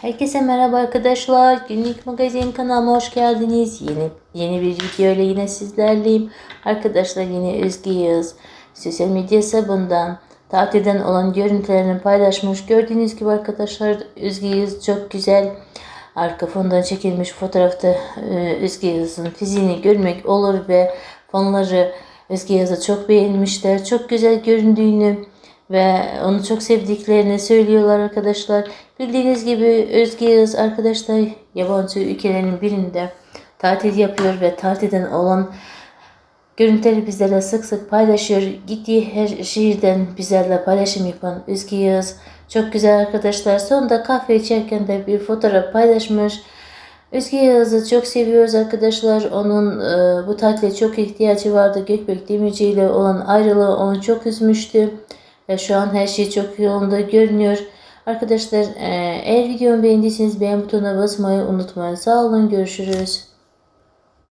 Herkese merhaba arkadaşlar. Günlük magazin kanalıma hoş geldiniz. Yeni yeni bir video ile yine sizlerleyim. Arkadaşlar yine Özge Yağız sosyal medya hesabından tatilden olan görüntülerini paylaşmış. Gördüğünüz gibi arkadaşlar Özge Yağız çok güzel arka fondan çekilmiş fotoğrafta e, Özge Yağız'ın fiziğini görmek olur ve fonları Özge Yağız'a çok beğenmişler. Çok güzel göründüğünü ve onu çok sevdiklerini söylüyorlar arkadaşlar. Bildiğiniz gibi Özge Yağız arkadaşlar yabancı ülkelerin birinde tatil yapıyor ve tatilden olan görüntüleri bizlerle sık sık paylaşıyor. Gittiği her şehirden bizlerle paylaşım yapan Özge Yağız çok güzel arkadaşlar. Sonunda kahve içerken de bir fotoğraf paylaşmış. Özge Yağız'ı çok seviyoruz arkadaşlar. Onun e, bu tatile çok ihtiyacı vardı. Gökbek Demirci ile olan ayrılığı onu çok üzmüştü. Ve şu an her şey çok yolunda görünüyor. Arkadaşlar e, eğer videomu beğendiyseniz beğen butonuna basmayı unutmayın. Sağ olun görüşürüz.